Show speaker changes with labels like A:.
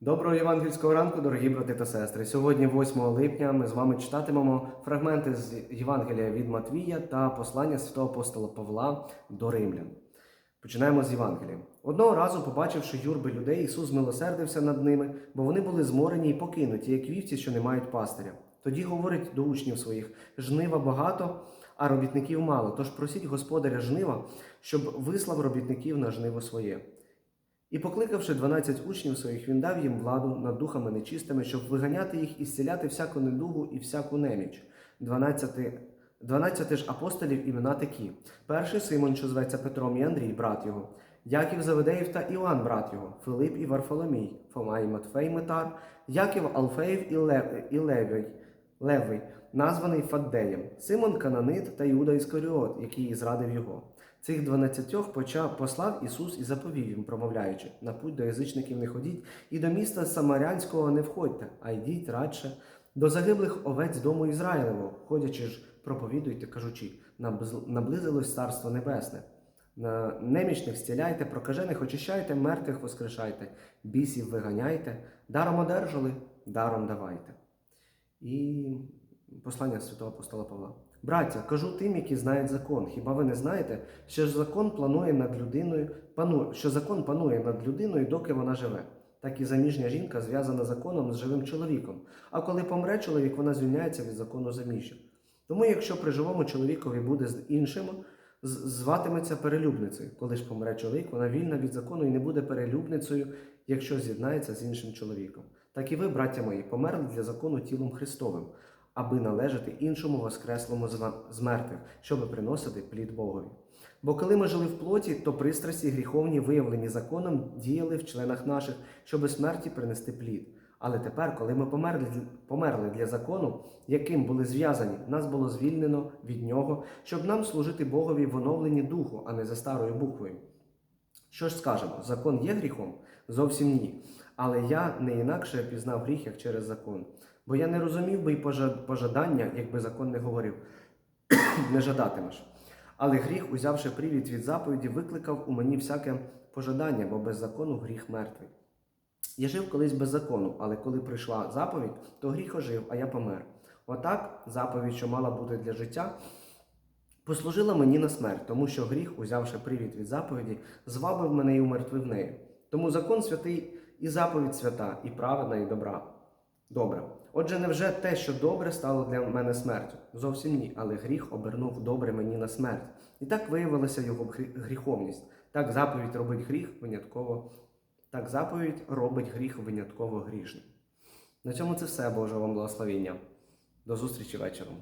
A: Доброго євангельського ранку, дорогі брати та сестри. Сьогодні, 8 липня, ми з вами читатимемо фрагменти з Євангелія від Матвія та послання святого апостола Павла до римлян. Починаємо з Євангелія. Одного разу, побачивши юрби людей, Ісус змилосердився над ними, бо вони були зморені і покинуті, як вівці, що не мають пастиря. Тоді говорить до учнів своїх: жнива багато, а робітників мало. Тож просіть господаря жнива, щоб вислав робітників на жниво своє. І покликавши дванадцять учнів своїх, він дав їм владу над духами нечистими, щоб виганяти їх і зціляти всяку недугу і всяку неміч. Дванадцяти, дванадцяти ж апостолів імена такі: перший Симон, що зветься Петром і Андрій, брат його, Яків Заведеїв та Іоанн, брат його, Филип і Варфоломій, Фома і Матфей Метар, Яків Алфеїв і, Лев, і Левій, Левий, названий Фаддеєм, Симон Кананит та Іуда Іскаріот, який зрадив його. Цих дванадцятьох почав послав Ісус і заповів їм, промовляючи: на путь до язичників не ходіть, і до міста Самарянського не входьте, а йдіть радше до загиблих овець дому Ізраїлевого, ходячи ж, проповідуйте, кажучи, «Набз- наблизилось царство небесне. На немічних зціляйте, прокажених очищайте, мертвих воскрешайте, бісів виганяйте, даром одержали, даром давайте. І послання святого апостола Павла. Браття, кажу тим, які знають закон. Хіба ви не знаєте, що закон планує над людиною, пану, що закон панує над людиною, доки вона живе? Так і заміжня жінка зв'язана законом з живим чоловіком. А коли помре чоловік, вона звільняється від закону заміжжя. Тому, якщо при живому чоловікові буде з іншим, зватиметься перелюбницею. Коли ж помре чоловік, вона вільна від закону і не буде перелюбницею, якщо з'єднається з іншим чоловіком. Так і ви, браття мої, померли для закону тілом Христовим, аби належати іншому воскреслому з мертвих, щоби приносити плід Богові. Бо коли ми жили в плоті, то пристрасті гріховні, виявлені законом, діяли в членах наших, щоби смерті принести плід. Але тепер, коли ми померли, померли для закону, яким були зв'язані, нас було звільнено від нього, щоб нам служити Богові в оновленні духу, а не за старою буквою. Що ж скажемо, закон є гріхом? Зовсім ні. Але я не інакше пізнав гріх, як через закон. Бо я не розумів би й пожадання, якби закон не говорив, не жадатимеш. Але гріх, узявши привід від заповіді, викликав у мені всяке пожадання, бо без закону гріх мертвий. Я жив колись без закону, але коли прийшла заповідь, то гріх ожив, а я помер. Отак заповідь, що мала бути для життя, послужила мені на смерть, тому що гріх, узявши привід від заповіді, звабив мене і умертвив нею. Тому закон святий і заповідь свята, і праведна, і добра. Добре. Отже, невже те, що добре, стало для мене смертю? Зовсім ні, але гріх обернув добре мені на смерть. І так виявилася його гріховність. Так заповідь робить гріх винятково. Так заповідь робить гріх винятково грішним. На цьому це все, Боже вам благословіння. До зустрічі вечором.